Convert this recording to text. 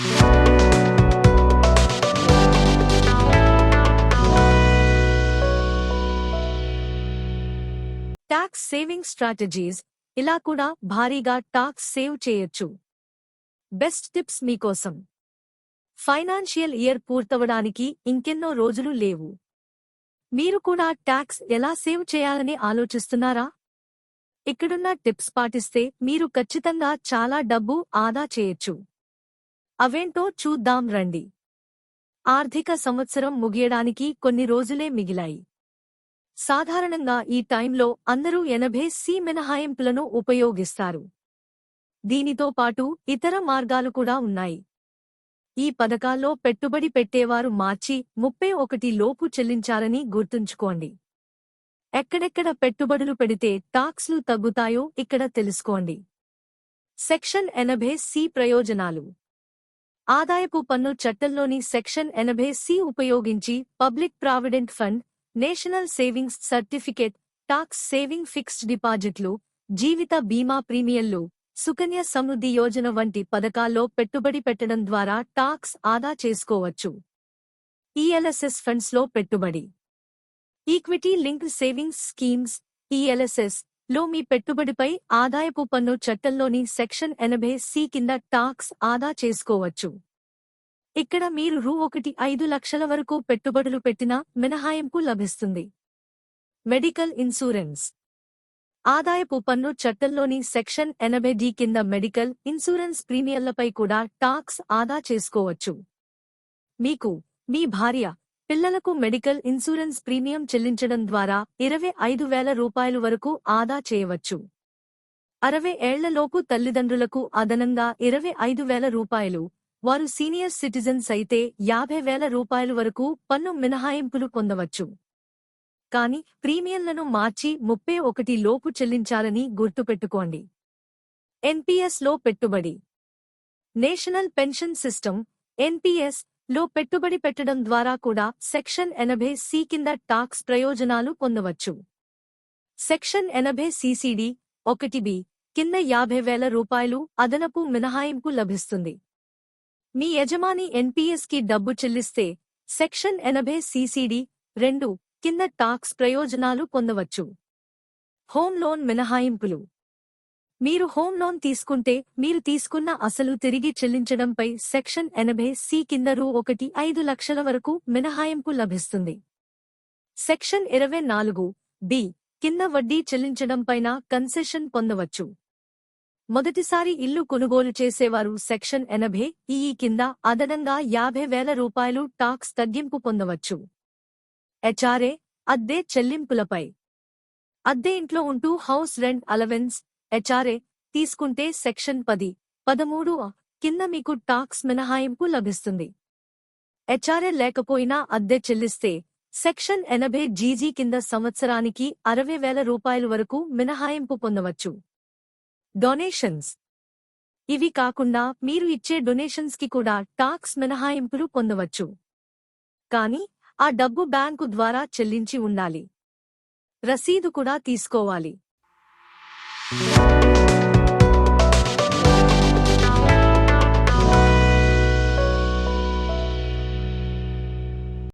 Tax saving strategies ఇలా కూడా భారీగా టాక్స్ సేవ్ చేయొచ్చు. బెస్ట్ టిప్స్ మీకోసం. ఫైనాన్షియల్ ఇయర్ పూర్తవడానికి ఇంకెన్నో రోజులు లేవు. మీరు కూడా ట్యాక్స్ ఎలా సేవ్ చేయాలని ఆలోచిస్తున్నారా? ఇక్కడున్న టిప్స్ పాటిస్తే మీరు ఖచ్చితంగా చాలా డబ్బు ఆదా చేయొచ్చు. అవేంటో చూద్దాం రండి. ఆర్థిక సంవత్సరం ముగియడానికి కొన్ని రోజులే మిగిలాయి. సాధారణంగా ఈ టైంలో అందరూ ఎనభై సి మినహాయింపులను ఉపయోగిస్తారు. దీనితో పాటు ఇతర మార్గాలు కూడా ఉన్నాయి. ఈ పథకాల్లో పెట్టుబడి పెట్టేవారు మార్చి ముప్పై ఒకటి లోపు చెల్లించాలని గుర్తుంచుకోండి. ఎక్కడెక్కడ పెట్టుబడులు పెడితే టాక్స్లు తగ్గుతాయో ఇక్కడ తెలుసుకోండి. సెక్షన్ ఎనభై సి ప్రయోజనాలు. ఆదాయపు పన్ను చట్టంలోని సెక్షన్ ఎనభై సి ఉపయోగించి public provident fund national savings certificate tax saving fixed డిపాజిట్లు జీవిత బీమా ప్రీమియంలు సుకన్య సమృద్ధి యోజన వంటి పథకాల్లో పెట్టుబడి పెట్టడం ద్వారా టాక్స్ ఆదా చేసుకోవచ్చు. ఈఎల్ఎస్ఎస్ ఫండ్స్లో పెట్టుబడి. Equity linked savings schemes ELSS లో మీ పెట్టుబడిపై ఆదాయపు పన్ను చట్టంలోని సెక్షన్ ఎనభై సి కింద టాక్స్ ఆదా చేసుకోవచ్చు. ఇక్కడ మీరు రూ ఒకటి ఐదు లక్షల వరకు పెట్టుబడులు పెట్టినా మినహాయింపు లభిస్తుంది. Medical insurance. ఆదాయపు పన్ను చట్టంలోని సెక్షన్ ఎనభై డి కింద మెడికల్ ఇన్సూరెన్స్ ప్రీమియంలపై కూడా టాక్స్ ఆదా చేసుకోవచ్చు. మీకు మీ భార్య పిల్లలకు మెడికల్ ఇన్సూరెన్స్ ప్రీమియం చెల్లించడం ద్వారా ఇరవై ఐదు వేల రూపాయలు వరకు ఆదా చేయవచ్చు. అరవై ఏళ్ళలోపు తల్లిదండ్రులకు అదనంగా ఇరవై ఐదు వేల రూపాయలు వారు సీనియర్ సిటిజన్స్ అయితే యాభై వేల రూపాయలు వరకు పన్ను మినహాయింపులు పొందవచ్చు. కాని ప్రీమియంలను మార్చి ముప్పై ఒకటి లోపు చెల్లించాలని గుర్తుపెట్టుకోండి. ఎన్పిఎస్లో పెట్టుబడి. నేషనల్ పెన్షన్ సిస్టమ్ ఎన్పిఎస్ లో పెట్టుబడి పెట్టడం ద్వారా కూడా సెక్షన్ ఎనభై సి కింద టాక్స్ ప్రయోజనాలు పొందవచ్చు. సెక్షన్ ఎనభై సిసిడి ఒకటి బి కింద యాభై వేల రూపాయలు అదనపు మినహాయింపు లభిస్తుంది. మీ యజమాని ఎన్పిఎస్కి డబ్బు చెల్లిస్తే సెక్షన్ ఎనభై సిసిడి రెండు కింద టాక్స్ ప్రయోజనాలు పొందవచ్చు. హోమ్ లోన్ మినహాయింపులు మీరు హోమ్ లోన్ తీసుకుంటే మీరు తీసుకున్న అసలు తిరిగి చెల్లించడంపై సెక్షన్ ఎనభై సి కింద రూ ఒకటి ఐదు లక్షల వరకు మినహాయింపు లభిస్తుంది. సెక్షన్ ఇరవై నాలుగు బి కింద వడ్డీ చెల్లించడంపైన కన్సెషన్ పొందవచ్చు. మొదటిసారి ఇల్లు కొనుగోలు చేసేవారు సెక్షన్ ఎనభై ఈ కింద అదనంగా యాభై వేల రూపాయలు టాక్స్ తగ్గింపు పొందవచ్చు. హెచ్ఆర్ఏ అద్దె చెల్లింపులపై. అద్దె ఇంట్లో ఉంటూ హౌస్ రెంట్ అలవెన్స్ హెచ్ఆర్ఏ తీసుకుంటే సెక్షన్ పది. పదమూడు కింద మీకు టాక్స్ మినహాయింపు లభిస్తుంది. హెచ్ఆర్ఏ లేకపోయినా అద్దె చెల్లిస్తే సెక్షన్ ఎనభై జీజీ కింద సంవత్సరానికి అరవై వేల రూపాయల వరకు మినహాయింపు పొందవచ్చు. డొనేషన్స్. ఇవి కాకుండా మీరు ఇచ్చే డొనేషన్స్కి కూడా టాక్స్ మినహాయింపులు పొందవచ్చు. కానీ ఆ డబ్బు బ్యాంకు ద్వారా చెల్లించి ఉండాలి. రసీదు కూడా తీసుకోవాలి. Thank you.